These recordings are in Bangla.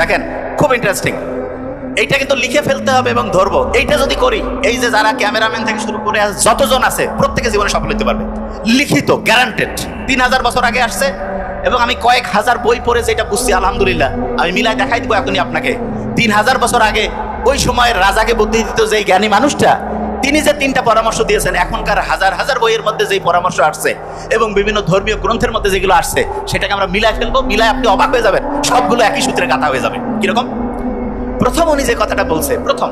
দেখেন, খুব ইন্টারেস্টিং এইটা কিন্তু লিখে ফেলতে হবে এবং ধরবো। এইটা যদি করি, এই যে যারা ক্যামেরাম্যান থেকে শুরু করে যতজন আছে, প্রত্যেকে জীবনে সফল হতে পারবে। লিখিত গ্যারান্টেড তিন হাজার বছর আগে আসছে এবং আমি কয়েক হাজার বই পড়ে যেটা বুঝছি, আলহামদুলিল্লাহ, আমি মিলাই দেখাই দিব এখনই আপনাকে। তিন হাজার বছর আগে, ওই সময়ের রাজাকে বুদ্ধি দিত যে জ্ঞানী মানুষটা তিনি যে তিনটা পরামর্শ দিয়েছেন, এখনকার হাজার হাজার বইয়ের মধ্যে যেই পরামর্শ আসছে এবং বিভিন্ন ধর্মীয় গ্রন্থের মধ্যে যেগুলো আসছে, সেটাকে আমরা মিলাই ফেলব মিলাই আপনি অবাক হয়ে যাবেন, সবগুলো একই সূত্রে গাথা হয়ে যাবে। কীরকম? প্রথম উনি যে কথাটা বলছে, প্রথম,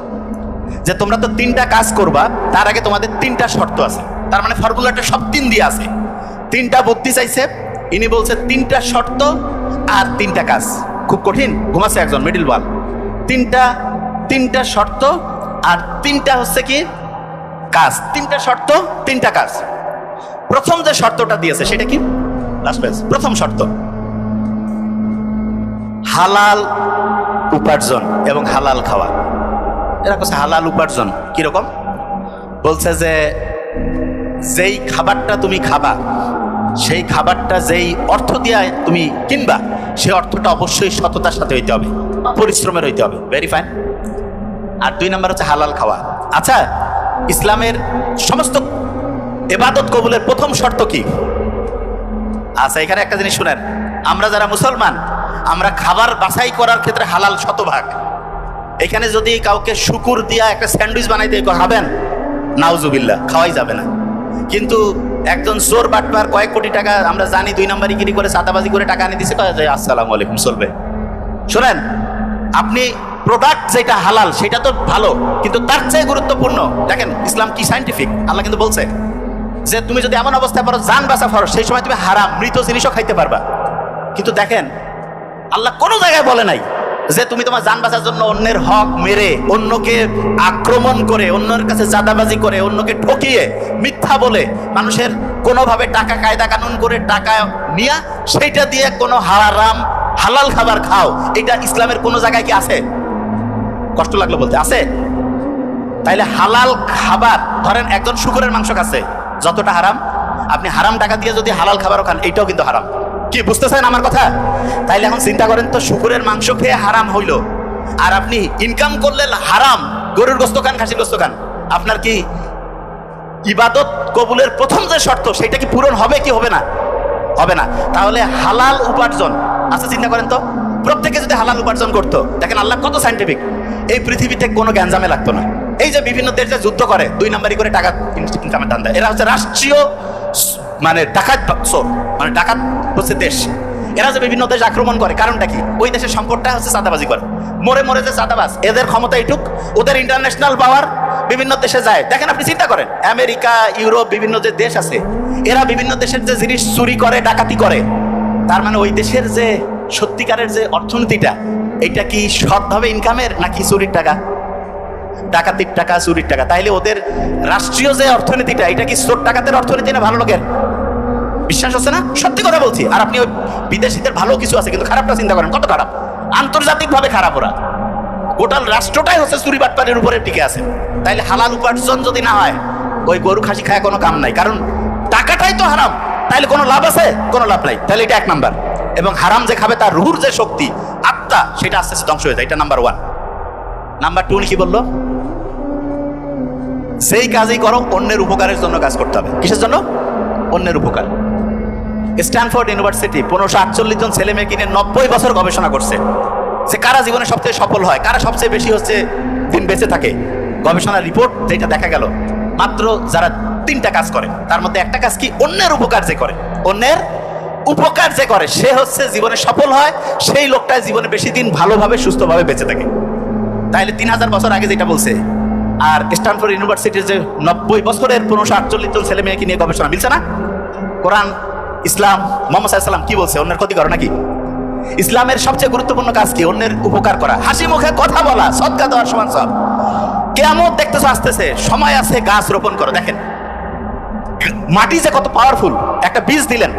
যে তোমরা তো তিনটা কাজ করবা, তার আগে তোমাদের তিনটা শর্ত আছে। তার মানে ফর্মুলাটা সব তিন দিয়ে আছে। তিনটা বুদ্ধি চাইছে, ইনি বলছে তিনটা শর্ত আর তিনটা কাজ। খুব কঠিন, ঘুমাচ্ছে একজন মিডিল ওয়াল তিনটা তিনটা শর্ত আর তিনটা হচ্ছে কি? কাজ। তিনটা শর্ত, তিনটা কাজ। প্রথম যে শর্তটা দিয়েছে, সেটা কি? লাস্ট প্রথম শর্ত। হালাল উপার্জন এবং হালাল খাওয়া। এরা কাছে হালাল উপার্জন। কীরকম বলছে যে, যেই খাবারটা তুমি খাবা, সেই খাবারটা যেই অর্থ দিয়ে তুমি কিনবা সেই অর্থটা অবশ্যই সততার সাথে হইতে হবে, পরিশ্রমের হইতে হবে। ভেরি ফাইন আর দুই নম্বর হচ্ছে হালাল খাওয়া। আচ্ছা ইসলামের সমস্ত এবাদত কবুলের প্রথম শর্ত কি? আচ্ছা এখানে একটা জিনিস শুনেন। আমরা যারা মুসলমান, আমরা খাবার বাছাই করার ক্ষেত্রে হালাল শতভাগ। এখানে যদি কাউকে শুকুর দিয়া একটা স্যান্ডউইচ বানাইতে খাবেন নাউজুবিল্লা খাওয়াই যাবে না। কিন্তু একজন চোর বাটপার কয়েক কোটি টাকা, আমরা জানি দুই নম্বরই গিরি করে সাদাবাজি করে টাকা আনি দিছে আসসালামু আলাইকুম, চলবে। শোনেন, আপনি প্রোডাক্ট যেটা হালাল, সেটা তো ভালো, কিন্তু তার চেয়ে গুরুত্বপূর্ণ, দেখেন, ইসলাম কি সাইন্টিফিক আল্লাহ কিন্তু বলছে যে তুমি যদি এমন অবস্থায় পারো যান বাঁচা ফরো সেই সময় তুমি হারাম, মৃত জিনিসও খাইতে পারবা। কিন্তু দেখেন, আল্লাহ কোনো জায়গায় বলে নাই যে তুমি তোমার যান বাঁচার জন্য অন্যের হক মেরে, অন্যকে আক্রমণ করে, অন্যের কাছে চাঁদাবাজি করে, অন্যকে ঠকিয়ে, মিথ্যা বলে, মানুষের কোনোভাবে টাকা, কায়দা, কানুন করে টাকা নিয়ে, সেইটা দিয়ে কোনো হারাম, হালাল খাবার খাও, এটা ইসলামের কোনো জায়গায় কি আছে? কষ্ট লাগল বলতে, আছে? তাইলে হালাল খাবার, ধরেন একজন শুকুরের মাংস খাচ্ছে, যতটা হারাম, আপনি হারাম টাকা দিয়ে যদি হালাল খাবারও খান, এইটাও কিন্তু হারাম। কি, বুঝতেছেন আমার কথা? তাইলে এখন চিন্তা করেন তো, শুকুরের মাংস খেয়ে হারাম হইল, আর আপনি ইনকাম করলেন হারাম, গরুর গোস্ত খান, খাসির গোস্ত খান, আপনার কি ইবাদত কবুলের প্রথম যে শর্ত, সেটা কি পূরণ হবে কি হবে না? হবে না। তাহলে হালাল উপার্জন আচ্ছা চিন্তা করেন তো? প্রত্যেকে যদি হালাল উপার্জন করতো, দেখেন আল্লাহ কত সাইন্টিফিক এই পৃথিবীতে কোনো গ্যাঞ্জামে লাগতো না। এই যে বিভিন্ন দেশ যে যুদ্ধ করে, দুই নাম্বারই করে টাকা ইনকামের দান দেয় এরা হচ্ছে রাষ্ট্রীয় মানে ডাকাত মানে ডাকাত হচ্ছে দেশ। এরা যে বিভিন্ন দেশ আক্রমণ করে, কারণটা কি? ওই দেশের সম্পদটা হচ্ছে চাঁদাবাজি করে। মরে মরে যে চাঁদাবাজ, এদের ক্ষমতা এটুক, ওদের ইন্টারন্যাশনাল পাওয়ার বিভিন্ন দেশে যায়। দেখেন আপনি চিন্তা করেন, আমেরিকা, ইউরোপ, বিভিন্ন যে দেশ আছে, এরা বিভিন্ন দেশের যে জিনিস চুরি করে, ডাকাতি করে, তার মানে ওই দেশের যে সত্যিকারের যে অর্থনীতিটা, এটা কি সৎভাবে ইনকামের নাকি চুরির টাকা? ডাকাতির টাকা, চুরির টাকা? তাইলে ওদের রাষ্ট্রীয় যে অর্থনীতিটা, এটা কি চোর টাকাতের অর্থনীতি না ভালো লোকের? বিশ্বাস হচ্ছে না? সত্যি কথা বলছি। আর আপনি ওই বিদেশিদের ভালো কিছু আছে, কিন্তু খারাপটা চিন্তা করেন, কত খারাপ? আন্তর্জাতিকভাবে খারাপ ওরা। গোটাল রাষ্ট্রটাই হচ্ছে চুরি বাটপারের উপরে টিকে আছে। তাইলে হালাল উপার্জন যদি না হয়, ওই গরু খাসি খায় কোনো কাম নাই। কারণ টাকাটাই তো হারাম। তাইলে কোনো লাভ আছে? কোনো লাভ নাই। তাহলে এটা এক নাম্বার। এবং হারাম যে খাবে তার রুহুর যে শক্তি, আত্মা, সেটা আস্তে আস্তে ধ্বংস হয়ে যায়। এটা নাম্বার ওয়ান নাম্বার টু কি বলল? সেই কাজই করো, অন্যের উপকারের জন্য কাজ করতে হবে। কিসের জন্য? অন্যের উপকার। স্ট্যানফোর্ড ইউনিভার্সিটি পনেরোশো আটচল্লিশ জন ছেলে মেয়ে কিনে নব্বই বছর গবেষণা করছে। সে কারা জীবনে সবচেয়ে সফল হয়, কারা সবচেয়ে বেশি হচ্ছে দিন বেঁচে থাকে? গবেষণার রিপোর্ট যেটা দেখা গেল, মাত্র যারা তিনটা কাজ করে, তার মধ্যে একটা কাজ কি? অন্যের উপকার যে করে। অন্যের উপকার যে করে, সে হচ্ছে জীবনে সফল হয়, সেই লোকটা জীবনে বেশি দিন ভালোভাবে, সুস্থভাবে বেঁচে থাকে। তাইলে তিন হাজার বছর আগে যেটা বলছে, আর স্ট্যানফোর্ড ইউনিভার্সিটির যে নব্বই বছরের পনেরোশো আটচল্লিশ জন ছেলে মেয়েকে নিয়ে গবেষণা মিলছে না? কোরআন, ইসলাম, মোহাম্মদ সাল্লাম কি বলছে? অন্যের ক্ষতি করো নাকি? ইসলামের সবচেয়ে গুরুত্বপূর্ণ কাজ কি? অন্যের উপকার করা। হাসি মুখে কথা বলা, সৎকা দেওয়ার সমান সব কেমন দেখতেছো আসতেছে, সময় আছে গাছ রোপণ করো। দেখেন, মাটি যে কত পাওয়ারফুল একটা বীজ দিলেন।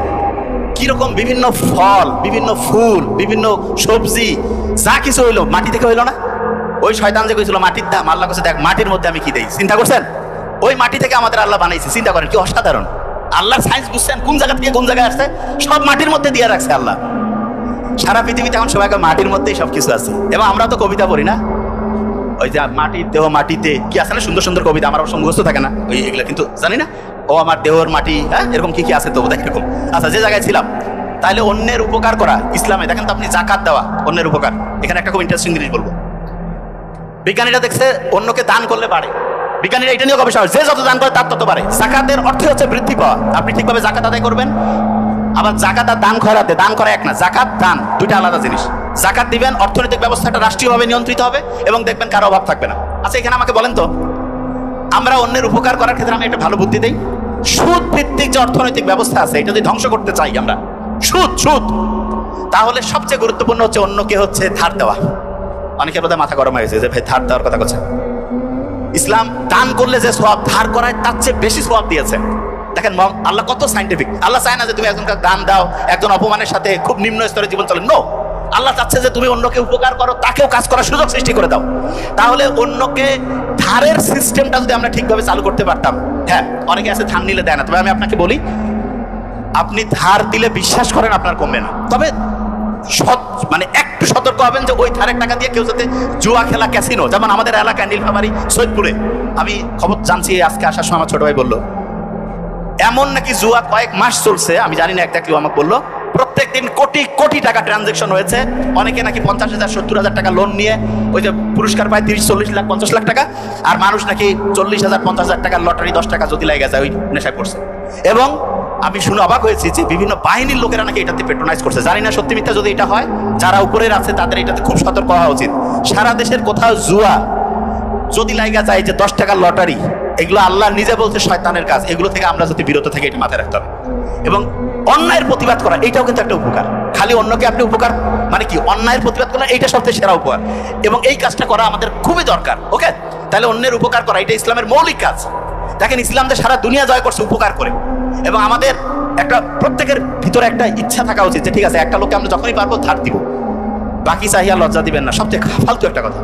কীরকম বিভিন্ন ফল, বিভিন্ন ফুল, বিভিন্ন সবজি, যা কিছু হইল, মাটি থেকে হইল না? ওই শয়তান যে কইছিল, মাটির দাম, আল্লাহ কাছে দেখ, মাটির মধ্যে আমি কি দেই? চিন্তা করছেন? ওই মাটি থেকে আমাদের আল্লাহ বানাইছে, চিন্তা করেন, কি অসাধারণ। আল্লাহর সায়েন্স বুঝছেন, কোন জায়গা থেকে কোন জায়গায় আসছে? সব মাটির মধ্যে দিয়ে রাখছে আল্লাহ। সারা পৃথিবীতে এখন সবাইকে মাটির মধ্যেই সব কিছু আছে। এবং আমরা তো কবিতা পড়ি না? ওই যে, মাটির দেহ মাটিতে। কি আছে না? সুন্দর সুন্দর কবিতা, আমার মুখস্থ থাকে না। ওই এগুলো কিন্তু জানি না। ও আমার দেহর মাটি হ্যাঁ? এরকম কি কি আছে তো বোধহয় এরকম। আচ্ছা যে জায়গায় ছিলাম তাহলে অন্যের উপকার করা ইসলামে। দেখেন তো আপনি জাকাত দেওয়া, অন্যের উপকার। এখানে একটা খুব ইন্টারেস্টিং জিনিস বলব। বিজ্ঞানীরা দেখছে, অন্যকে দান করলে বাড়ে। বিজ্ঞানীরা এটা নিয়ে গবেষণা যে যত দান করে তার তত বাড়ে। জাকাতের অর্থ হচ্ছে বৃদ্ধি পাওয়া। আপনি ঠিকভাবে জাকাত আদায় করবেন, আবার জাকাত আর দান খয়রাতে দান করা এক না, জাকাত, দান, দুইটা আলাদা জিনিস। জাকাত দিবেন, অর্থনৈতিক ব্যবস্থাটা রাষ্ট্রীয়ভাবে নিয়ন্ত্রিত হবে এবং দেখবেন কারও অভাব থাকবে না। আচ্ছা এখানে আমাকে বলেন তো, আমরা অন্যের উপকার করার ক্ষেত্রে আমি একটা ভালো বুদ্ধি দিই। সুদ ভিত্তিক যে অর্থনৈতিক ব্যবস্থা আছে, এটা যদি ধ্বংস করতে চাই আমরা, সুদ সুদ, তাহলে সবচেয়ে গুরুত্বপূর্ণ হচ্ছে অন্যকে হচ্ছে ধার দেওয়া। অনেকের বোধহয় মাথা গরম হয়েছে যে, ভাই, ধার দেওয়ার কথা বলছে ইসলাম দান করলে যে সব ধার করায়, তার চেয়ে বেশি সব দিয়েছে দেখেন আল্লাহ কত সাইন্টিফিক আল্লাহ চায় না যে তুমি একজনকে দান দাও, একজন অপমানের সাথে খুব নিম্ন স্তরে জীবন চলে। নো আল্লাহ চাচ্ছে যে তুমি অন্যকে উপকার করো, তাকেও কাজ করার সুযোগ সৃষ্টি করে দাও। তাহলে অন্যকে ধারের সিস্টেমটা যদি আমরা ঠিকভাবে চালু করতে পারতাম হ্যাঁ অনেকে আছে, ধান নিলে দেয় না। তবে আমি আপনাকে বলি, আপনি ধার দিলে বিশ্বাস করেন আপনার কমবে না। তবে সৎ- মানে একটু সতর্ক হবেন যে ওই ধারের টাকা দিয়ে কেউ যাতে জুয়া খেলা, ক্যাসিনো, যেমন আমাদের এলাকায় নীলফামারি, সৈয়দপুরে। আমি খবর জানছি, আজকে আসার সময় আমার ছোট ভাই বলল, এমন নাকি জুয়া কয়েক মাস চলছে, আমি জানি না একটা কেউ আমাকে বলল প্রত্যেক দিন কোটি কোটি টাকা ট্রানজেকশন হয়েছে। অনেকে নাকি পঞ্চাশ হাজার, সত্তর হাজার টাকা লোন নিয়ে ওই যে পুরস্কার পায়, তিরিশ, চল্লিশ লাখ, পঞ্চাশ লাখ টাকা। আর মানুষ নাকি চল্লিশ হাজার, পঞ্চাশ হাজার টাকা লটারি, দশ টাকা যদি লেগে যায়, ওই নেশায় পড়ছে। এবং আমি শুনে অবাক হয়েছি যে বিভিন্ন বাহিনীর লোকেরা নাকি এটাতে পেট্রোনাইজ করছে। জানি না সত্যি মিথ্যা যদি এটা হয়, যারা উপরের আছে তাদের এটাতে খুব সতর্ক হওয়া উচিত। সারা দেশের কোথাও জুয়া, যদি লাইগা যায় যে দশ টাকার লটারি, এগুলো আল্লাহ নিজে বলছে শয়তানের কাজ। এগুলো থেকে আমরা যদি বিরত থাকি এটা মাথায় রাখতে হবে। এবং অন্যায়ের প্রতিবাদ করা, এটাও কিন্তু একটা উপকার। খালি অন্যকে আপনি উপকার মানে কি, অন্যায়ের প্রতিবাদ করা এইটা সবচেয়ে সেরা উপকার। এবং এই কাজটা করা আমাদের খুবই দরকার, ওকে? তাহলে অন্যের উপকার করা, এটা ইসলামের মৌলিক কাজ। দেখেন, ইসলাম সারা দুনিয়া জয় করছে উপকার করে। এবং আমাদের একটা, প্রত্যেকের ভিতরে একটা ইচ্ছা থাকা উচিত যে, ঠিক আছে, একটা লোককে আমরা যখনই পারব ধার দিব। বাকি চাহিয়া লজ্জা দিবেন না, সবচেয়ে ফালতু একটা কথা।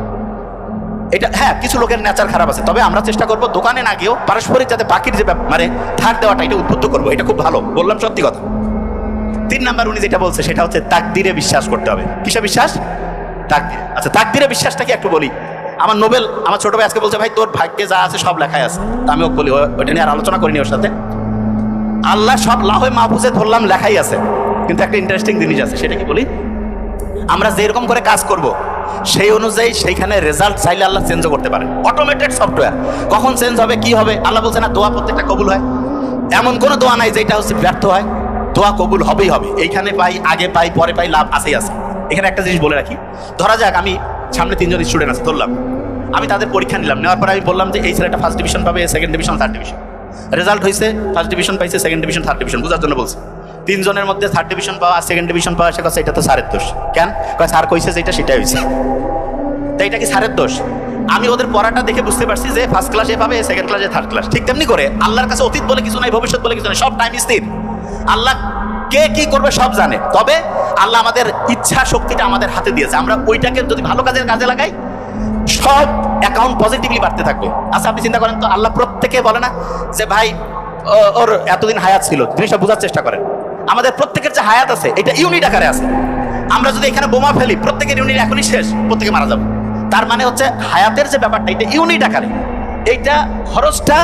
এটা হ্যাঁ কিছু লোকের নেচার খারাপ আছে, তবে আমরা চেষ্টা করব দোকানে না গিয়েও পারস্পরিক যাতে বাকির যে মানে ধার দেওয়াটা, এটা উদ্বুদ্ধ করব, এটা খুব ভালো, বললাম সত্যি কথা। তিন নাম্বার উনি যেটা বলছে, সেটা হচ্ছে তাকদিরে বিশ্বাস করতে হবে। কিসে বিশ্বাস? তাকদিরে। আচ্ছা তাকদিরে বিশ্বাসটা কি একটু বলি? আমার নোবেল, আমার ছোট ভাই আজকে বলছে, ভাই, তোর ভাগ্যে যা আছে সব লেখাই আছে। আমি ওকে বলি ওইটা নিয়ে আর আলোচনা করিনি ওর সাথে। আল্লাহ সব লাহে মাহফুজে ধরলাম লেখাই আছে, কিন্তু একটা ইন্টারেস্টিং জিনিস আছে, সেটা কি বলি? আমরা যেরকম করে কাজ করব, সেই অনুযায়ী সেইখানে রেজাল্ট চাইলে আল্লাহ চেঞ্জও করতে পারে অটোমেটেড সফটওয়্যার কখন চেঞ্জ হবে, কি হবে? আল্লাহ বলছে, না, দোয়া প্রত্যেকটা কবুল হয়। এমন কোনো দোয়া নাই যেটা হচ্ছে ব্যর্থ হয়। দোয়া কবুল হবেই হবে। এইখানে পাই, আগে পাই, পরে পাই, লাভ আছেই আছে। এখানে একটা জিনিস বলে রাখি। ধরা যাক, আমি সামনে তিনজন স্টুডেন্ট আছে, ধরলাম। আমি তাদের পরীক্ষা নিলাম। নেওয়ার পরে আমি বললাম যে, এই ছেলেটা ফার্স্ট ডিভিশন পাবে second division third division result হয়েছে ফার্স্ট ডিভিশন পাইছে সেকেন্ড ডিভিশন থার্ড ডিভিশন বোঝার জন্য বলছে। তিনজনের মধ্যে থার্ড ডিভিশন পাওয়া সেকেন্ড ডিভিশন পাওয়া, সে কথা এটা তো স্যারের দোষ। কেন? কয় স্যার কইছে যেটা সেটাই হয়েছে তাই এটা কি স্যারের দোষ? আমি ওদের পড়াটা দেখে বুঝতে পারছি যে ফার্স্ট ক্লাসে পাবে সেকেন্ড ক্লাসে থার্ড ক্লাস ঠিক তেমনি করে আল্লাহর কাছে অতীত বলে কিছু নাই, ভবিষ্যৎ বলে কিছু নাই, সব টাইম স্থির। আল্লাহ কে কি করবে সব জানে। তবে আল্লাহ আমাদের ইচ্ছা শক্তিটা আমাদের হাতে দিয়েছে। আমরা ওইটাকে যদি ভালো কাজের কাজে লাগাই, সব অ্যাকাউন্ট পজিটিভলি বাড়তে থাকবে। আচ্ছা আপনি চিন্তা করেন তো, আল্লাহ প্রত্যেকে বলে না যে, ভাই ওর এতদিন হায়াত ছিল, জিনিসটা বোঝার চেষ্টা করেন। আমাদের প্রত্যেকের যে হায়াত আছে, এটা ইউনিট আকারে আছে। আমরা যদি এখানে বোমা ফেলি, প্রত্যেকের ইউনিট এখনই শেষ, প্রত্যেকে মারা যাবে। তার মানে হচ্ছে, হায়াতের যে ব্যাপারটা, এটা ইউনিট আকারে। এইটা খরচটা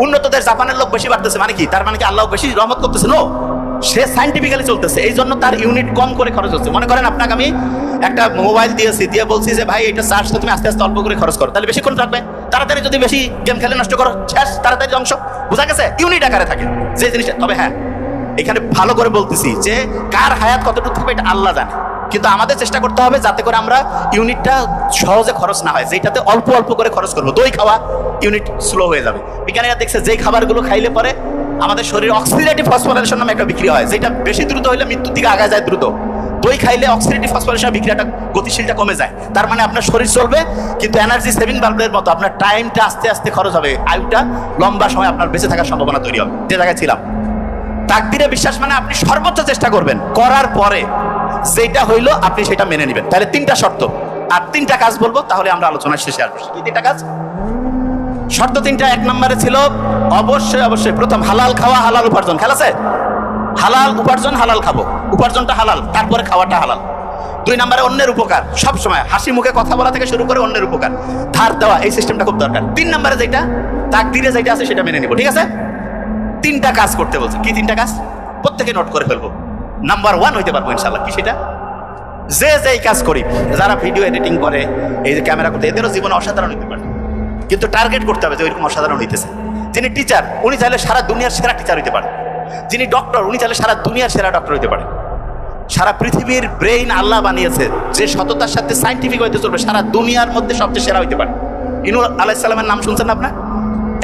উন্নতদের জাপানের লোক বেশি বাড়তেছে মানে কি? তার মানে কি আল্লাহ বেশি রহমত করতেছে? নো সে সাইন্টিফিক্যালি চলতেছে। এই জন্য তার ইউনিট কম করে খরচ হচ্ছে। মনে করেন আপনাকে আমি একটা মোবাইল দিয়েছি, দিয়ে বলছি যে, ভাই, এটা চার্জটা তুমি আস্তে আস্তে অল্প করে খরচ করো। তাহলে বেশিক্ষণ থাকবে। তাড়াতাড়ি যদি বেশি গেম খেলে নষ্ট করো, শেষ, তাড়াতাড়ি ধ্বংস। বোঝা গেছে? ইউনিট আকারে থাকে। যে জিনিসটা তবে হ্যাঁ এখানে ভালো করে বলতেছি যে, কার হায়াত কতটুকু থাকবে এটা আল্লাহ জানে। কিন্তু আমাদের চেষ্টা করতে হবে যাতে করে আমরা ইউনিটটা সহজে খরচ না হয়, যেটাতে অল্প অল্প করে খরচ করব। দই খাওয়া ইউনিট স্লো হয়ে যাবে। বিজ্ঞানীরা দেখছে যে খাবারগুলো খাইলে পরে আমাদের শরীরে অক্সিডেটিভ ফসফোরেশন নামে একটা বিক্রি হয়, যেটা বেশি দ্রুত হলে মৃত্যুর দিকে আগায় যায় দ্রুত। দই খাইলে অক্সিডেটিভ ফসফোরেশন বিক্রিয়াটা গতিশীলটা কমে যায়। তার মানে আপনার শরীর চলবে, কিন্তু এনার্জি সেভিং বাল্বের মতো আপনার টাইমটা আস্তে আস্তে খরচ হবে, আয়ুটা লম্বা সময় আপনার বেঁচে থাকার সম্ভাবনা তৈরি হবে। যে জায়গায় ছিলাম। তাকদিরে বিশ্বাস মানে আপনি সর্বোচ্চ চেষ্টা করবেন। করার পরে যেটা হইল আপনি সেটা মেনে নেবেন। তাহলে তিনটা শর্ত। আর তিনটা কাজ বলব, তাহলে আমরা আলোচনার শেষে আসব। কি তিনটা কাজ? শর্ত তিনটা, এক নম্বরে ছিল অবশ্যই অবশ্যই প্রথম হালাল খাওয়া, হালাল উপার্জন। খেলা আছে? হালাল উপার্জন, হালাল খাব। উপার্জনটা হালাল, তারপরে খাওয়াটা হালাল। দুই নম্বরে অন্যের উপকার। সব সময় হাসি মুখে কথা বলা থেকে শুরু করে অন্যের উপকার। ধার দেওয়া, এই সিস্টেমটা খুব দরকার। তিন নম্বরে যেটা, তাকদিরে যেটা আছে সেটা মেনে নিব, ঠিক আছে? তিনটা কাজ করতে বলছে। কি তিনটা কাজ? প্রত্যেকে নোট করে ফেলব। নাম্বার ওয়ান হইতে পারব ইনশাল্লাহ কি সেটা? যে যেই কাজ করি, যারা ভিডিও এডিটিং করে, এই যে ক্যামেরা করতে, এদেরও জীবনে অসাধারণ হতে পারে। কিন্তু টার্গেট করতে হবে যে ওইরকম অসাধারণ হইতেছে। যিনি টিচার উনি চাইলে সারা দুনিয়ার সেরা টিচার হইতে পারে। যিনি ডক্টর উনি চাইলে সারা দুনিয়ার সেরা ডক্টর হইতে পারে। সারা পৃথিবীর ব্রেইন আল্লাহ বানিয়েছে, যে সততার সাথে সাইন্টিফিক হইতে চলবে, সারা দুনিয়ার মধ্যে সবচেয়ে সেরা হইতে পারে। ইনু আলাইসাল্লামের নাম শুনছেন আপনার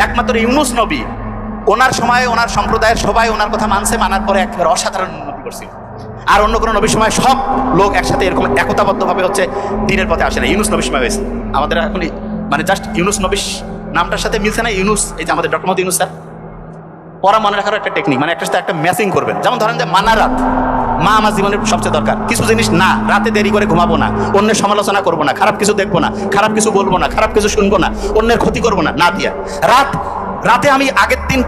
একমাত্র ইউনুস নবী, ওনার সময়, ওনার সম্প্রদায়ের সবাই ওনার কথা মানছে, মানার পরে একেবারে অসাধারণ করছিল আর অন্য কোনো নবীর সময় সব লোক একসাথে এরকম একতাবদ্ধভাবে হচ্ছে দিনের পথে আসে না। ইউনুস নবীর সময় হয়েছে। আমাদের এখন মানে জাস্ট ইউনুস নবীর নামটার সাথে মিলছে না ইউনুস, এই যে আমাদের ডক্টর ইউনুস স্যার। পড়া মনে রাখার একটা টেকনিক মানে একটা সাথে একটা ম্যাচিং করবেন। যেমন ধরেন যে মানা রাত, মা আমার জীবনের সবচেয়ে দরকার। কিছু জিনিস না, রাতে দেরি করে ঘুমাবো না, অন্যের সমালোচনা করব না, খারাপ কিছু দেখব না, খারাপ কিছু বলব না, খারাপ কিছু শুনব না, অন্যের ক্ষতি করব না না দিয়া। রাত রাতে আমি আগের দিন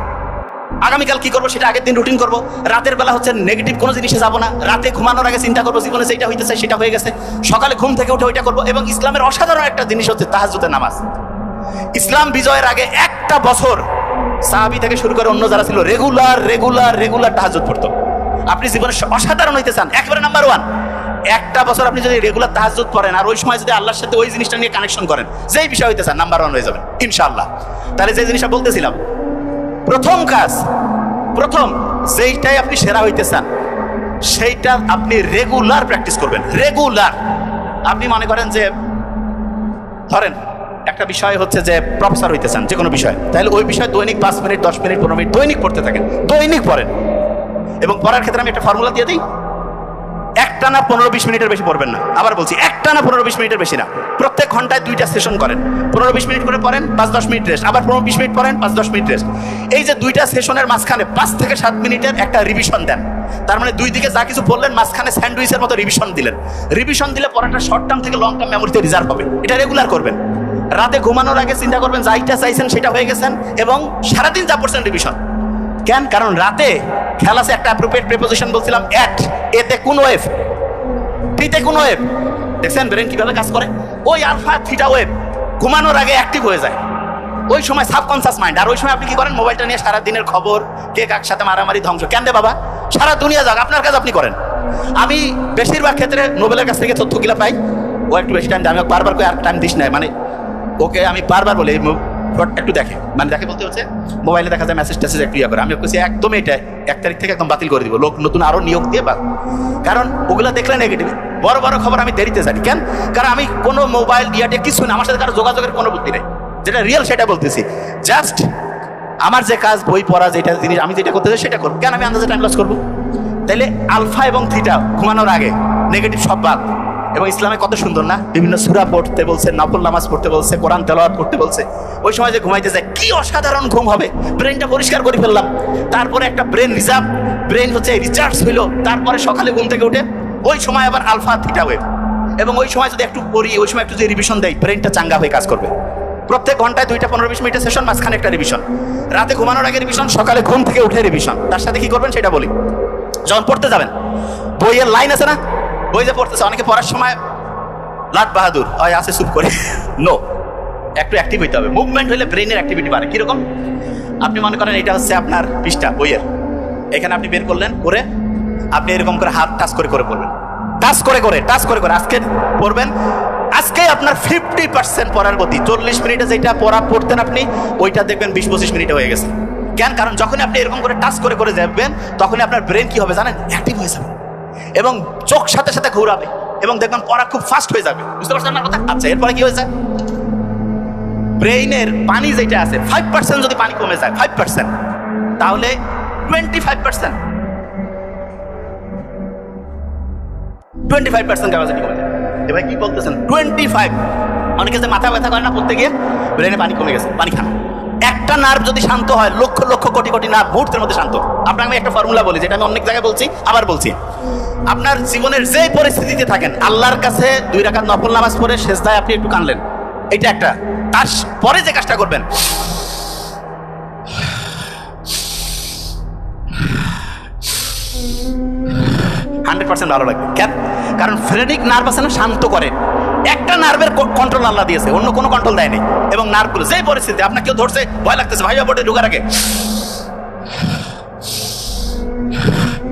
আগামীকাল কি করব সেটা আগের দিন রুটিন করব। রাতের বেলা হচ্ছে নেগেটিভ কোনো জিনিসে যাব না। রাতে ঘুমানোর আগে চিন্তা করব, জীবনে যেটা হইতেছে সেটা হয়ে গেছে। সকালে ঘুম থেকে উঠে ওইটা করব এবং ইসলামের অসাধারণ একটা জিনিস হচ্ছে তাহাজুদের নামাজ। ইসলাম বিজয়ের আগে একটা বছর সাহাবি থেকে শুরু করে অন্য যারা ছিল রেগুলার রেগুলার রেগুলার তাহাজুদ পড়তো। আপনি জীবনে অসাধারণ হইতে চান। একেবারে নাম্বার ওয়ান একটা বছর আপনি যদি রেগুলার তাহাজুদ পড়েন আর ওই সময় যদি আল্লাহর সাথে ওই জিনিসটা নিয়ে কানেকশন করেন, যেই বিষয় হইতে চান নাম্বার ওয়ান হয়ে যাবেন, ইনশাআল্লাহ। তাহলে যে জিনিসটা বলতেছিলাম প্রথম কাজ, প্রথম যেইটাই আপনি সেরা হইতে চান সেইটা আপনি রেগুলার প্র্যাকটিস করবেন রেগুলার আপনি মনে করেন যে, ধরেন, একটা বিষয় হচ্ছে যে প্রফেসর হইতে চান যে কোনো বিষয়, তাহলে ওই বিষয়ে দৈনিক পাঁচ মিনিট, দশ মিনিট, পনেরো মিনিট দৈনিক পড়তে থাকেন, দৈনিক পড়েন। এবং পড়ার ক্ষেত্রে আমি একটা ফর্মুলা দিয়ে দিই একটা না পনেরো বিশ মিনিটের বেশি পড়বেন না। আবার বলছি একটা না পনেরো বিশ মিনিটের বেশি না। প্রত্যেক ঘন্টায় দুইটা সেশন করেন। পনেরো বিশ মিনিট করে পড়েন, পাঁচ দশ মিনিট রেস্ট আবার পনেরো বিশ মিনিট পড়েন, পাঁচ দশ মিনিট রেস্ট এই যে দুইটা সেশনের মাঝখানে পাঁচ থেকে সাত মিনিটের একটা রিভিশন দেন। তার মানে দুই দিকে যা কিছু বললেন, মাঝখানে স্যান্ডউইচের মতো রিভিশন দিলেন। রিভিশন দিলে পড়াটা শর্ট টার্ম থেকে লং টার্ম মেমোরিতে রিজার্ভ হবে। এটা রেগুলার করবেন। রাতে ঘুমানোর আগে চিন্তা করবেন যাইটা চাইছেন সেটা হয়ে গেছেন এবং সারাদিন যা পড়ছেন রিভিশন কেন? কারণ রাতে খেলাসে একটা অ্যাপ্রোপ্রিয়েট প্রিপোজিশন বলছিলাম অ্যাট এতে কোন ওয়েভ টিতে কোন ওয়েভ দেখছেন ব্রেন কীভাবে কাজ করে? ওই আলফা, থিটা ওয়েভ ঘুমানোর আগে অ্যাক্টিভ হয়ে যায়। ওই সময় সাবকনসিয়াস মাইন্ড আর ওই সময় আপনি কি করেন? মোবাইলটা নিয়ে সারা দিনের খবর, কে কার সাথে মারামারি, ধ্বংস। কেন দে বাবা? সারা দুনিয়া যাক, আপনার কাজ আপনি করেন। আমি বেশিরভাগ ক্ষেত্রে নোবেলের কাছ থেকে তথ্যগুলো পাই। ও একটু বেশি টাইম দেয়, আমি বারবার করে আর টাইম দিস নাই। মানে ওকে আমি বারবার বলি একটু দেখে। মানে দেখে বলতে হচ্ছে, মোবাইলে দেখা যায় মেসেজ টেসেজ একটু ইয়ে করে। আমি বলছি, একদম এটা এক তারিখ থেকে একদম বাতিল করে দিব। লোক নতুন আরও নিয়োগ দিয়ে বাদ কারণ ওগুলো দেখলে নেগেটিভ বড় বড় খবর আমি দেরিতে জানি। কেন? কারণ আমি কোনো মোবাইল ইয়াটে কিছু না, আমার সাথে কারও যোগাযোগের কোনো বুদ্ধি নেই। যেটা রিয়েল সেটা বলতেছি। জাস্ট আমার যে কাজ, বই পড়া, যেটা জিনিস, আমি যেটা করতে চাই সেটা করব। কেন আমি আন্দাজে টাইম লস করব? তাইলে আলফা এবং থিটা ঘুমানোর আগে নেগেটিভ সব বাদ। এবং ইসলামে কত সুন্দর না? বিভিন্ন সুরা পড়তে বলছে, নফল নামাজ পড়তে বলছে, কোরআন তেলাওয়াত করতে বলছে। ওই সময় যে ঘুমাইতে যায়, কি অসাধারণ ঘুম হবে। ব্রেনটা পরিষ্কার করে ফেললাম। তারপরে একটা ব্রেন রিজার্ভ ব্রেন হচ্ছে রিচার্জ হইল। তারপরে সকালে ঘুম থেকে উঠে ওই সময় আবার আলফা, থিটা ওয়েভ। এবং ওই সময় যদি একটু পড়ি, ওই সময় একটু যদি রিভিশন দেয় ব্রেনটা চাঙ্গা হয়ে কাজ করবে। প্রত্যেক ঘন্টায় দুইটা পনেরো বিশ মিনিটের সেশন মাঝখানে একটা রিভিশন রাতে ঘুমানোর আগে রিভিশন সকালে ঘুম থেকে উঠে রিভিশন তার সাথে কি করবেন সেটা বলি। যখন পড়তে যাবেন, বইয়ের লাইন আছে না? বই যে পড়তেছে, অনেকে পড়ার সময়, লাট বাহাদুর, হয়, আছে, চুপ করে। নো একটু অ্যাক্টিভ হইতে হবে। মুভমেন্ট হলে ব্রেনের অ্যাক্টিভিটি বাড়ে। কীরকম? আপনি মনে করেন এটা হচ্ছে আপনার পৃষ্ঠা, বইয়ের। এখানে আপনি বের করলেন করে আপনি এরকম করে হাত টাচ করে করে পড়বেন টাচ করে করে, টাচ করে করে। আজকে পড়বেন আজকে আপনার ফিফটি পার্সেন্ট পড়ার গতি, চল্লিশ মিনিটে যেটা পড়া পড়তেন আপনি, ওইটা দেখবেন বিশ পঁচিশ মিনিটে হয়ে গেছে। কেন? কারণ যখন আপনি এরকম করে টাচ করে করে যাবেন তখনই আপনার ব্রেন কি হবে জানেন? অ্যাক্টিভ হয়ে যাবে। এবং চোখ সাথে সাথে ঘুরাবে। এবং দেখবেন পড়া খুব ফাস্ট হয়ে যাবে। বুঝতে পারছেন আমার কথা? আচ্ছা এরপরে কি হয়েছে? ব্রেইনের পানি যেটা আছে ফাইভ পার্সেন্ট যদি পানি কমে যায় ফাইভ পার্সেন্ট তাহলে twenty five percent twenty five percent capacity কমে যায়। এবার কি বলতেছেন? টোয়েন্টি ফাইভ অনেকে যে মাথা ব্যথা করে না পড়তে গিয়ে ব্রেনে পানি কমে গেছে, পানি খান। একটা নার্ভ যদি শান্ত হয়, লক্ষ লক্ষ কোটি কোটি নার্ভ মুহূর্তের মধ্যে শান্ত। আপনাকে আমি একটা ফর্মুলা বলি, যেটা আমি অনেক জায়গায় বলছি, আবার বলছি। আপনার জীবনের যে পরিস্থিতিতে থাকেন, আল্লাহর কাছে দুই রাকাত নফল নামাজ পড়ে শেষদায় আপনি একটু কানলেন এটা একটা। তার পরে যে কাজটা করবেন, হান্ড্রেড পার্সেন্ট ভালো লাগবে। কেন? কারণ ফ্রেনিক নার্ভ আছে না, শান্ত করে। একটা নার্ভের কন্ট্রোল আল্লাহ দিয়েছে, অন্য কোনো কন্ট্রোল দেয়নি। এবং নার্ভগুলো যেই পরিস্থিতি আপনার কেউ ধরছে, ভয় লাগতেছে, ভাইয়া বোর্ডে ঢুকার আগে।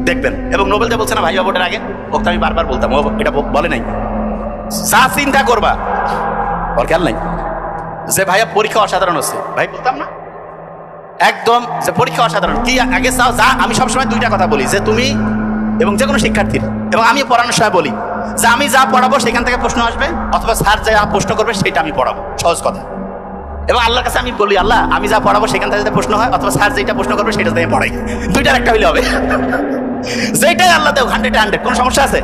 দেখবেন, এবং নোবেল যে বলছে না, ভাইয়া বোর্ডের আগে? ওকে আমি বারবার বলতাম এটা বলে নাই। যা চিন্তা করবা। ওর খেয়াল নাই? যে ভাইয়া পরীক্ষা অসাধারণ হচ্ছে। ভাই, বলতাম না? একদম, যে পরীক্ষা অসাধারণ। কি আগে চাও, যা, আমি সবসময় দুইটা কথা বলি, যে তুমি এবং যে কোনো শিক্ষার্থীর। এবং আমি পড়ানোর সময় বলি, যে আমি যা পড়াবো সেখান থেকে প্রশ্ন আসবে, অথবা স্যার যা প্রশ্ন করবে সেটা আমি পড়াবো। সহজ কথা। এবং আল্লাহর কাছে আমি বলি, আল্লাহ, আমি যা পড়াবো সেখান থেকে যাতে প্রশ্ন হয়, অথবা স্যার যেটা প্রশ্ন করবে সেটা আমি পড়াই। দুইটার একটা হইলে হবে। যেটাই আল্লাহ দেও হান্ড্রেড হান্ড্রেড কোনো সমস্যা আছে?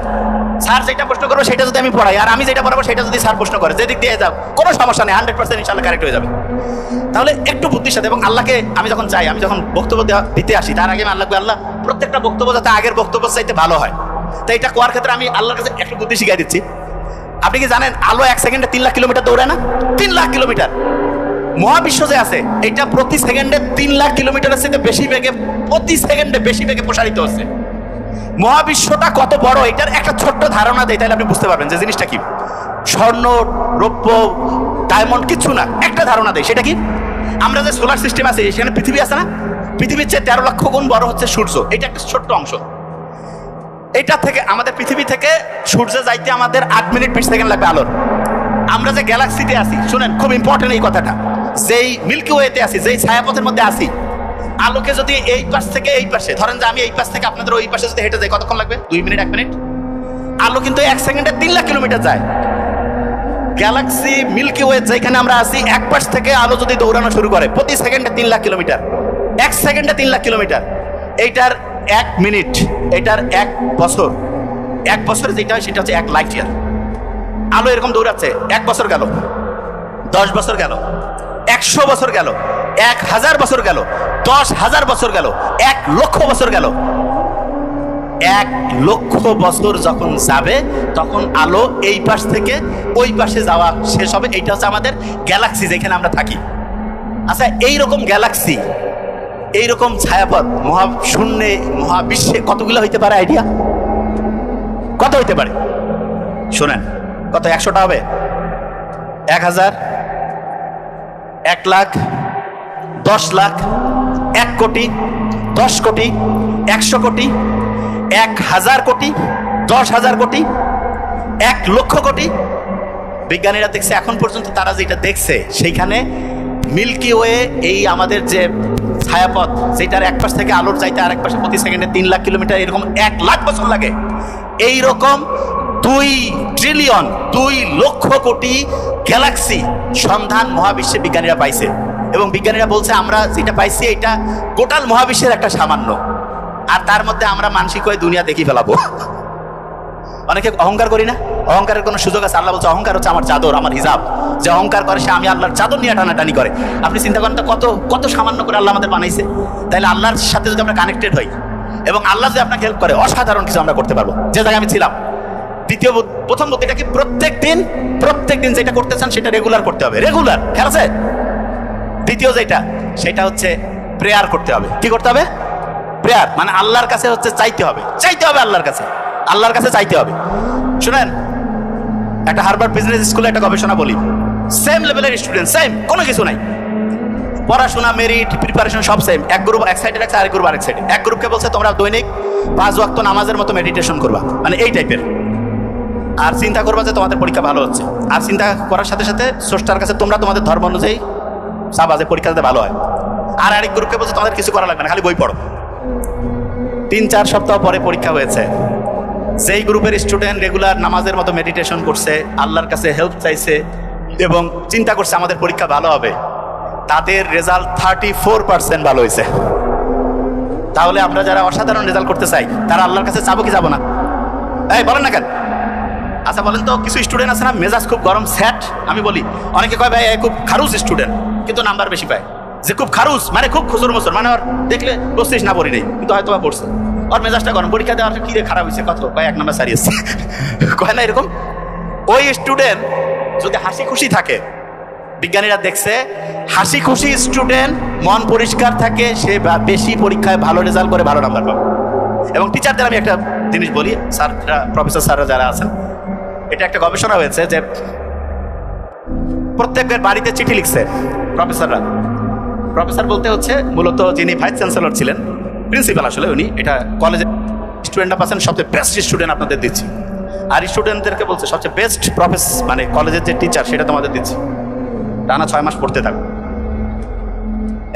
স্যার যেটা প্রশ্ন করবে সেটা যদি আমি পড়াই, আর আমি যেটা পড়াবো সেটা যদি স্যার প্রশ্ন করে, যেদিক দিয়ে যাও, কোনো সমস্যা নেই হান্ড্রেড পার্সেন্ট ইনশাল্লাহ কারেক্ট হয়ে যাবে। তাহলে একটু বুদ্ধির সাথে, এবং আল্লাহকে আমি যখন চাই, আমি যখন বক্তব্য দিতে আসি, তার আগে আমি আল্লাহকে আল্লাহ প্রত্যেকটা বক্তব্য যাতে আগের বক্তব্য চাইতে ভালো হয়। তাই এটা কোয়ার ক্ষেত্রে আমি আল্লাহর কাছে একটু বুদ্ধি শিখাই দিচ্ছি। আপনি কি জানেন, আলো এক সেকেন্ডে তিন লাখ কিলোমিটার দৌড়ায় না? তিন লাখ কিলোমিটার। মহাবিশ্ব যে আছে, এটা প্রতি সেকেন্ডে তিন লাখ কিলোমিটারের সাথে বেশি বেগে, প্রতি সেকেন্ডে বেশি বেগে প্রসারিত হচ্ছে। মহাবিশ্বটা কত বড়, এটার একটা ছোট্ট ধারণা দেয় তাহলে আপনি বুঝতে পারবেন যে জিনিসটা কি। স্বর্ণ, রৌপ্য ডায়মন্ড কিছু না, একটা ধারণা দেয় সেটা কি? আমরা যে সোলার সিস্টেম আছে, সেখানে পৃথিবী আছে না? পৃথিবীর চেয়ে তেরো লক্ষ গুণ বড় হচ্ছে সূর্য। এটা একটা ছোট্ট অংশ। এটা থেকে আমাদের পৃথিবী থেকে সূর্যে যাইতে আমাদের আট মিনিট বিশ সেকেন্ড লাগবে আলোর। আমরা যে গ্যালাক্সিতে আছি, শুনেন, খুব ইম্পর্টেন্ট এই কথাটা। যেই মিল্কি ওয়েতে আছি, যেই ছায়াপথের মধ্যে আছি, আলোকে যদি এই পাশ থেকে এই পাশে, ধরেন যে আমি এই পাশ থেকে আপনাদের ওই পাশে যদি হেঁটে যাই, কতক্ষণ লাগবে? দুই মিনিট, এক মিনিট? আলো কিন্তু এক সেকেন্ডে তিন লাখ কিলোমিটার যায়। গ্যালাক্সি, মিল্কি ওয়ে যেখানে আমরা আছি, এক পাশ থেকে আলো যদি দৌড়ানো শুরু করে, প্রতি সেকেন্ডে তিন লাখ কিলোমিটার। এক সেকেন্ডে তিন লাখ কিলোমিটার। এইটার এক মিনিট এটার এক বছর। এক বছরে যেটা সেটা হচ্ছে এক লাইফ ইয়ার আলো এরকম দৌড়াচ্ছে, এক বছর গেল, দশ বছর গেল, একশো বছর গেল, এক হাজার বছর গেল, দশ হাজার বছর গেল, এক লক্ষ বছর গেল। এক লক্ষ বছর যখন যাবে, তখন আলো এই পাশ থেকে ওই পাশে যাওয়া শেষ হবে। এইটা হচ্ছে আমাদের গ্যালাক্সি যেখানে আমরা থাকি। আচ্ছা এইরকম গ্যালাক্সি এইরকম ছায়াপথ, মহা শূন্যে মহাবিশ্বে কতগুলো হইতে পারে আইডিয়া কত হইতে পারে? শোনেন, কত, একশোটা হবে? এক হাজার, এক লাখ, দশ লাখ, এক কোটি, দশ কোটি, একশো কোটি, এক হাজার কোটি, দশ হাজার কোটি, এক লক্ষ কোটি। বিজ্ঞানীরা দেখছে, এখন পর্যন্ত তারা যেটা দেখছে, সেইখানে মিল্কি ওয়ে এই আমাদের যে ছায়াপথ যেটার এক পাশ থেকে আলোর যাইতে আরেক পাশে প্রতি সেকেন্ডে তিন লাখ কিলোমিটার, এরকম এক লাখ বছর লাগে। এই রকম দুই ট্রিলিয়ন দুই লক্ষ কোটি গ্যালাক্সি সন্ধান মহাবিশ্বে বিজ্ঞানীরা পাইছে। এবং বিজ্ঞানীরা বলছে, আমরা যেটা পাইছি, এটা গোটাল মহাবিশ্বের একটা সামান্য। আর তার মধ্যে আমরা মানসিক হয়ে দুনিয়া দেখি ফেলাবো। অনেকে অহংকার করি না। অহংকারের কোনো সুযোগ আছে? আল্লাহ বলছে, অহংকার হচ্ছে আমার চাদর, আমার হিসাব যে অহংকার করে, সে আমি আল্লাহর চাদর নিয়ে টানাটানি করে। আপনি চিন্তা করেন কত কত সামান্য করে আল্লাহ আমাদের বানাইছে। তাহলে আল্লাহর সাথে যদি আমরা কানেক্টেড হই, এবং আল্লাহ যদি আপনাকে হেল্প করে, অসাধারণ কিছু আমরা করতে পারব। যে জায়গায় আমি ছিলাম, দ্বিতীয় বুদ্ধ- প্রথম বুদ্ধিটা কি? প্রত্যেক দিন প্রত্যেক দিন যেটা করতে চান, সেটা রেগুলার করতে হবে। রেগুলার খেয়াল আছে? দ্বিতীয় যেটা, সেটা হচ্ছে প্রেয়ার করতে হবে। কি করতে হবে? প্রেয়ার মানে আল্লাহর কাছে হচ্ছে চাইতে হবে। চাইতে হবে আল্লাহর কাছে। আল্লাহর কাছে চাইতে হবে। শুনেন, একটা হারবার বিজনেস স্কুলে একটা গবেষণা বলি। সেম লেভেলের স্টুডেন্ট সেম কোনো কিছু নাই। পড়াশোনা মেরিট প্রিপারেশন সব সেম এক গ্রুপ এক সাইডে রাখছে, আরেক গ্রুপ আরেক সাইডে এক গ্রুপকে বলছে, তোমরা দৈনিক পাঁচ ওয়াক্ত নামাজের মতো মেডিটেশন করবা। মানে এই টাইপের আর চিন্তা করবা যে তোমাদের পরীক্ষা ভালো হচ্ছে। আর চিন্তা করার সাথে সাথে স্রষ্টার কাছে তোমরা তোমাদের ধর্ম অনুযায়ী চাবা যে পরীক্ষা যাতে ভালো হয়। আর আরেক গ্রুপকে বলছে, তোমাদের কিছু করা লাগবে না, খালি বই পড়ো। তিন, চার সপ্তাহ পরে পরীক্ষা হয়েছে। যেই গ্রুপের স্টুডেন্ট রেগুলার নামাজের মতো মেডিটেশন করছে, আল্লাহর কাছে হেল্প চাইছে এবং চিন্তা করছে আমাদের পরীক্ষা ভালো হবে, তাদের রেজাল্ট থার্টি ফোর পার্সেন্ট ভালো হয়েছে। তাহলে আমরা যারা অসাধারণ রেজাল্ট করতে চাই, তারা আল্লাহর কাছে যাব কি যাব না? এই, বলেন না কেন? আচ্ছা বলেন তো, কিছু স্টুডেন্ট আছে না, মেজাজ খুব গরম স্যাট আমি বলি, অনেকে কয়, ভাই খুব খারুজ স্টুডেন্ট কিন্তু নাম্বার বেশি পায়। যে খুব খারুজ মানে খুব খুচুর মুচুর মানে দেখলে বসছিস না, পড়ি নেই, কিন্তু হয়তো বা পড়ছে। ওর মেজাজটা গরম। পরীক্ষা দেওয়ার কি রে খারাপ হয়েছে কত? ভাই এক নাম্বার সারিয়েছে কয় না এরকম? ওই স্টুডেন্ট যদি হাসি খুশি থাকে, বিজ্ঞানীরা দেখছে হাসি খুশি স্টুডেন্ট মন পরিষ্কার থাকে, সে বেশি পরীক্ষায় ভালো রেজাল্ট করে, ভালো নাম্বার পাবে। এবং টিচারদের আমি একটা জিনিস বলি, স্যাররা প্রফেসর স্যাররা যারা আছেন, এটা একটা গবেষণা হয়েছে যে প্রত্যেকের বাড়িতে চিঠি লিখছে প্রফেসররা প্রফেসর বলতে হচ্ছে, মূলত যিনি ভাইস চ্যান্সেলর ছিলেন প্রিন্সিপাল আসলে উনি এটা কলেজে স্টুডেন্টরা পাচ্ছেন সবচেয়ে বেস্ট স্টুডেন্ট আপনাদের দিচ্ছি। আর স্টুডেন্টদেরকে বলছে, সবচেয়ে বেস্ট প্রফেস মানে কলেজের যে টিচার সেটা তোমাদের দিচ্ছি। টানা ছয় মাস পড়তে থাকো।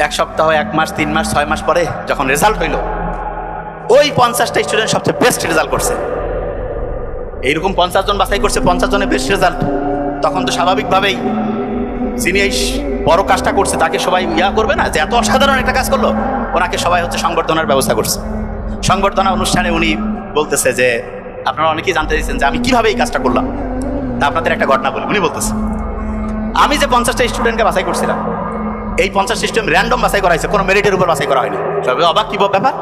এক সপ্তাহ, এক মাস, তিন মাস, ছয় মাস পরে যখন রেজাল্ট হইল, ওই পঞ্চাশটা স্টুডেন্ট সবচেয়ে বেস্ট রেজাল্ট করছে। এইরকম পঞ্চাশ জন বাছাই করছে, পঞ্চাশ জনের বেস্ট রেজাল্ট তখন তো স্বাভাবিকভাবেই যিনি এই বড় কাজটা করছে, তাকে সবাই ইয়া করবে না যে এত অসাধারণ একটা কাজ করল। ওনাকে সবাই হচ্ছে সংবর্ধনার ব্যবস্থা করছে। সংবর্ধনা অনুষ্ঠানে উনি বলতেছে যে, আপনারা অনেকেই জানতে চাইছেন যে আমি কীভাবে এই কাজটা করলাম। তা আপনাদের একটা ঘটনা বলি। উনি বলতেছে, আমি যে পঞ্চাশটা স্টুডেন্টকে বাছাই করছিলাম, এই পঞ্চাশ সিস্টেম র্যান্ডম বাছাই করা হয়েছে, কোনো মেরিটের উপর বাছাই করা হয়নি। সবাই অবাক কি ব্যাপার?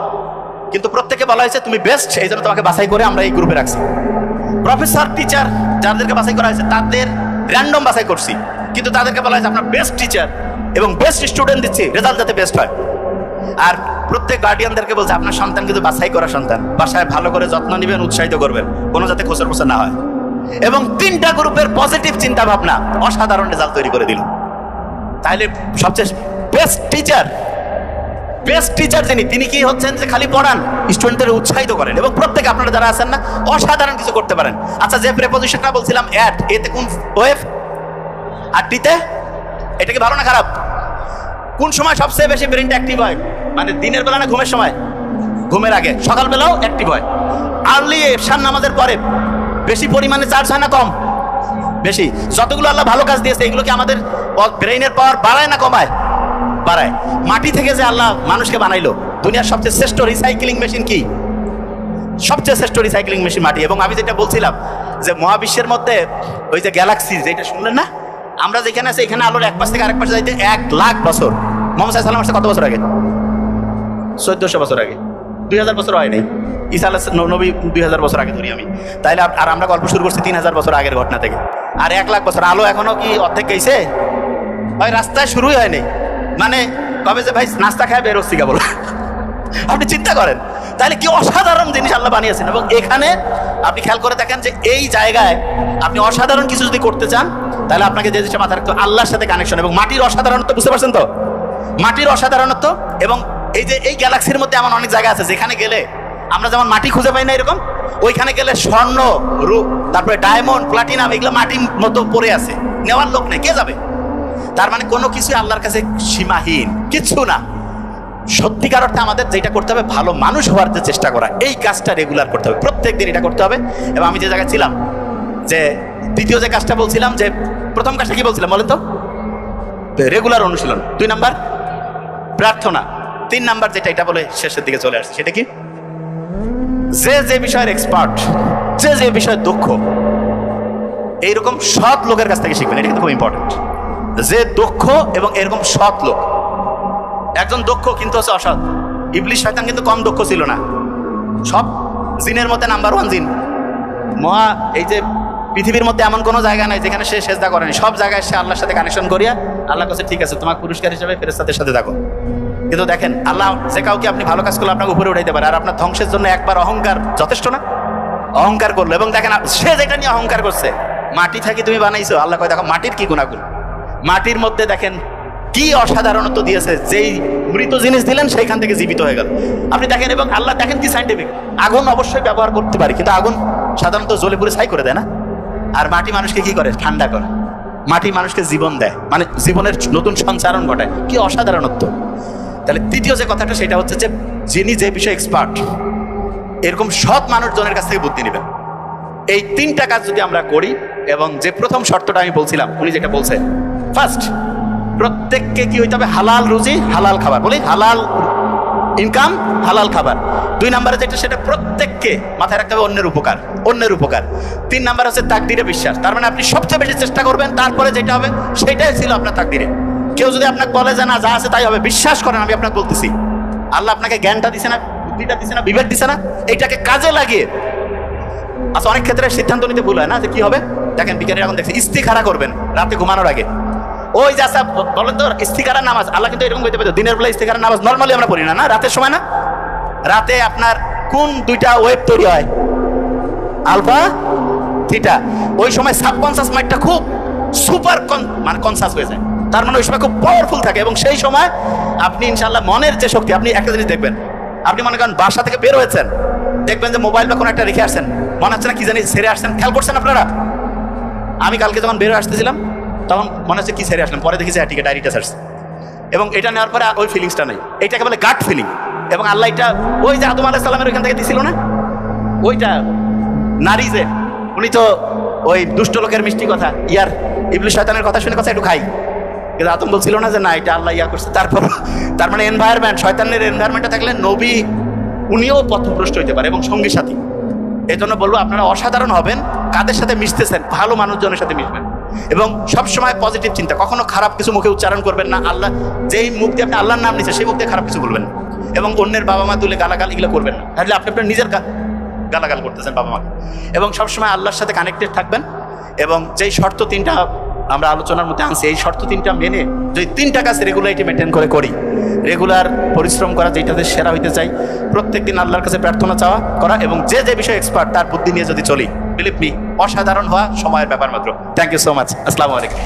কিন্তু প্রত্যেকে বলা হয়েছে, তুমি বেস্ট এই জন্য তোমাকে বাছাই করে আমরা এই গ্রুপে রাখছি। প্রফেসর টিচার যাদেরকে বাছাই করা হয়েছে, তাদের র্যান্ডম বাছাই করছি। কিন্তু তাদেরকে বলা হয়েছে, আপনার বেস্ট টিচার এবং বেস্ট স্টুডেন্ট দিচ্ছি রেজাল্ট যাতে বেস্ট হয়। আর প্রত্যেক গার্ডিয়ানদেরকে বলছে, আপনার সন্তান কিন্তু বাছাই করা সন্তান। বাসায় ভালো করে যত্ন নেবেন, উৎসাহিত করবেন। কোনো যাতে খোসর খোসর না হয়। এবং তিনটা গ্রুপের পজিটিভ চিন্তা ভাবনা অসাধারণ রেজাল্ট তৈরি করে দিল। তাহলে সবচেয়ে বেস্ট টিচার বেস্ট টিচার যিনি, তিনি কি হচ্ছেন যে খালি পড়ান স্টুডেন্টদের উৎসাহিত করেন এবং প্রত্যেকে আপনারা যারা আছেন না, অসাধারণ কিছু করতে পারেন। আচ্ছা যে প্রেপোজিশনটা বলছিলাম অ্যাট এতে কোন ওয়েভ আর টিতে এটা কি ভালো না খারাপ? কোন সময় সবচেয়ে বেশি ব্রেনটা অ্যাক্টিভ হয়? মানে দিনের বেলা না ঘুমের সময়? ঘুমের আগে। সকালবেলাও অ্যাক্টিভ হয়। আর্লি এফসান নামাজের পরে বেশি পরিমাণে চার্জ হয় না, কম? বেশি। যতগুলো আল্লাহ ভালো কাজ দিয়েছে, এগুলো কি আমাদের ব্রেইনের পাওয়ার বাড়ায় না কমায়? বাড়ায়। মাটি থেকে যে আল্লাহ মানুষকে বানাইলো, দুনিয়ার সবচেয়ে শ্রেষ্ঠ রিসাইক্লিং মেশিন কি? সবচেয়ে শ্রেষ্ঠ রিসাইক্লিং মেশিন মাটি। এবং আমি যেটা বলছিলাম যে মহাবিশ্বের মধ্যে ওই যে গ্যালাক্সি যেটা শুনলেন না? আমরা যেখানে আছি, এখানে আলোর এক পাশ থেকে আরেক পাশে যাইতে এক লাখ বছর। মোহাম্মদ সাল্লাম আসছে কত বছর আগে? চোদ্দশো বছর আগে। দুই হাজার বছর হয়নি। ঈসা আলাহ নবী দুই হাজার বছর আগে ধরি আমি। তাইলে আর আমরা গল্প শুরু করছি তিন হাজার বছর আগের ঘটনা থেকে। আর এক লাখ বছর। আলো এখনও কি অর্ধেক গেছে? ভাই, রাস্তায় শুরুই হয়নি। মানে কবে যে ভাই নাস্তা খায় বেরোচ্ছি কেবল আপনি চিন্তা করেন। তাহলে কি অসাধারণ জিনিস আল্লাহ বানিয়েছেন। এবং এখানে আপনি খেয়াল করে দেখেন যে এই জায়গায় আপনি অসাধারণ কিছু যদি করতে চান তাহলে আপনাকে যে জিনিসটা মাথায় রাখতে আল্লাহর সাথে কানেকশন এবং মাটির অসাধারণ তো বুঝতে পারছেন তো? মাটির অসাধারণত্ব এবং এই যে এই গ্যালাক্সির মধ্যে এমন অনেক জায়গা আছে, যেখানে গেলে আমরা যেমন মাটি খুঁজে পাই না এরকম, ওইখানে গেলে স্বর্ণ রূপ তারপরে ডায়মন্ড প্লাটিনাম এগুলো মাটির মতো পড়ে আছে। নেওয়ার লোক নেই, কে যাবে? তার মানে কোনো কিছুই আল্লাহর কাছে সীমাহীন, কিচ্ছু না। সত্যিকার অর্থে আমাদের যেটা করতে হবে, ভালো মানুষ হওয়ার যে চেষ্টা করা, এই কাজটা রেগুলার করতে হবে। প্রত্যেক দিন এটা করতে হবে। এবং আমি যে জায়গায় ছিলাম, যে দ্বিতীয় যে কাজটা বলছিলাম, যে প্রথম কাজটা কি বলছিলাম বলেন তো? রেগুলার অনুশীলন। দুই নাম্বার প্রার্থনা। তিন নাম্বার যেটা, এটা বলে শেষের দিকে চলে আসছে। সেটা কি? যে যে বিষয়ের এক্সপার্ট যে যে বিষয়ে দক্ষ এইরকম সৎ লোকের কাছ থেকে শিখবেন। এটা কিন্তু খুব ইম্পর্টেন্ট যে দক্ষ এবং এরকম সৎ লোক। একজন দক্ষ কিন্তু হচ্ছে অসৎ। ইবলিশ শয়তান কিন্তু কম দক্ষ ছিল না। সব জিনের মধ্যে নাম্বার ওয়ান জিন। মহা এই যে পৃথিবীর মধ্যে এমন কোনো জায়গা নাই যেখানে সে সেজদা করেনি। সব জায়গায় সে আল্লাহর সাথে কানেকশন করিয়া আল্লাহ কাছে ঠিক আছে, তোমার পুরস্কার হিসেবে ফেরেস্তাদের সাথে থাকো। কিন্তু দেখেন, আল্লাহ যে কাউকে আপনি ভালো কাজ করলে আপনাকে উপরে উঠাইতে পারে, আর আপনার ধ্বংসের জন্য একবার অহংকার যথেষ্ট না? অহংকার করল। এবং দেখেন, সে যেটা নিয়ে অহংকার করছে, মাটি থাকি তুমি বানাইছো, আল্লাহ কয়, দেখো, মাটির কি গুণাগুণ? মাটির মধ্যে দেখেন, কি অসাধারণত্ব দিয়েছে, যেই মৃত জিনিস দিলেন, সেইখান থেকে জীবিত হয়ে গেল। আপনি দেখেন, এবং আল্লাহ দেখেন কি সাইন্টিফিক আগুন অবশ্যই ব্যবহার করতে পারি, কিন্তু আগুন সাধারণত জ্বলে পুরে ছাই করে দেয় না? আর মাটি মানুষকে কি করে? ঠান্ডা করে। মাটি মানুষকে জীবন দেয়। মানে জীবনের নতুন সঞ্চারণ ঘটায়। কি অসাধারণত্ব। তাহলে তৃতীয় যে কথাটা, সেটা হচ্ছে যে যিনি যে বিষয়ে এক্সপার্ট এরকম সৎ মানুষজনের কাছ থেকে বুদ্ধি নেবেন। এই তিনটা কাজ যদি আমরা করি, এবং যে প্রথম শর্তটা আমি বলছিলাম, উনি যেটা বলছেন ফার্স্ট প্রত্যেককে কি হইতে হবে? হালাল রুজি, হালাল খাবার। বলি, হালাল ইনকাম হালাল খাবার। দুই নম্বরে যেটা, সেটা প্রত্যেককে মাথায় রাখতে হবে অন্যের উপকার অন্যের উপকার। তিন নাম্বার হচ্ছে তাকদিরে বিশ্বাস। তার মানে আপনি সবচেয়ে বেশি চেষ্টা করবেন, তারপরে যেটা হবে, সেটাই ছিল আপনার তাকদিরে। কেউ যদি আপনাকে বলে যে না, যা আছে তাই হবে। বিশ্বাস করেন, আমি আপনাকে বলতেছি। আল্লাহ আপনাকে জ্ঞানটা দিছে না, বুদ্ধিটা দিছে না, বিবেক দিছে না, এইটাকে কাজে লাগিয়ে। আচ্ছা অনেক ক্ষেত্রে সিদ্ধান্ত নিতে ভুল হয় না, যে কি হবে? দেখেন বিজ্ঞানী এখন দেখছি, ইস্তিখারা করবেন রাতে ঘুমানোর আগে। ওই যে আচ্ছা বলেন তো, ইস্তিখারার নামাজ, আল্লাহ কিন্তু এরকম করতে পারতো, দিনের বেলা ইস্তিখারার নামাজ নর্মালি আমরা পড়ি না না? রাতের সময় না? রাতে আপনার কোন দুইটা ওয়েব তৈরি হয়? আলফা থিটা ওই সময় সাবকনসাস মাইন্ডটা খুব সুপার কন মানে কনসাস হয়ে যায়। তার মানে ওই সময় খুব পাওয়ারফুল থাকে এবং সেই সময় আপনি ইনশাল্লাহ মনের যে শক্তি আপনি একটা জিনিস দেখবেন। আপনি মনে করেন বাসা থেকে বের হয়েছেন দেখবেন যে মোবাইল বা কোনো একটা রেখে আসছেন। মনে হচ্ছে না কি জানি সেরে আসছেন। খেয়াল করছেন আপনারা? আমি কালকে যখন বের আসতেছিলাম তখন মনে হচ্ছে কি সেরে আসলাম। পরে দেখি যে হ্যাঁ, ঠিক ডায়েরিটা সার্চ এবং এটা নেওয়ার পরে ওই ফিলিংসটা নেই। এটাকে বলে গাট ফিলিং এবং আল্লাহ এটা ওই যে আদম আলাহ সাল্লামের ওইখান থেকে দিছিল না? ওইটা নারী যে, উনি তো ওই দুষ্ট লোকের মিষ্টি কথা, ইয়ার ইবলিশ শয়তানের কথা শুনে কথা একটু খাই। কিন্তু আতম বলছিল না যে, না, এটা আল্লাহ ইয়া করছে। তারপর, তার মানে এনভায়রনমেন্ট শয়তানের এনভায়রনমেন্টে থাকলে নবী উনিও পথভ্রষ্ট হইতে পারে এবং সঙ্গী সাথী। এই জন্য বলব, আপনারা অসাধারণ হবেন, কাদের সাথে মিশতেছেন, ভালো মানুষজনের সাথে মিশবেন। এবং সবসময় পজিটিভ চিন্তা, কখনো খারাপ কিছু মুখে উচ্চারণ করবেন না, আল্লাহ, যেই মুখ দিয়ে আপনি আল্লাহর নাম নিচ্ছে সেই মুখ দিয়ে খারাপ কিছু বলবেন না। এবং অন্যের বাবা মা তুলে গালাগাল এগুলো করবেন না। তাহলে আপনি আপনার নিজের গালাগাল করতেছেন বাবা মাকে। এবং সবসময় আল্লাহর সাথে কানেক্টেড থাকবেন এবং যেই শর্ত তিনটা আমরা আলোচনার মধ্যে আনছি, এই শর্ত তিনটা মেনে যদি তিনটা কাজ রেগুলারিটি মেনটেন করে করি রেগুলার পরিশ্রম করা যেটাতে সেরা হইতে চাই প্রত্যেক দিন আল্লাহর কাছে প্রার্থনা চাওয়া করা এবং যে যে বিষয়ে এক্সপার্ট তার বুদ্ধি নিয়ে যদি চলি বিলিভ মি অসাধারণ হওয়া সময়ের ব্যাপার মাত্র। থ্যাংক ইউ সো মাচ আসসালামু আলাইকুম।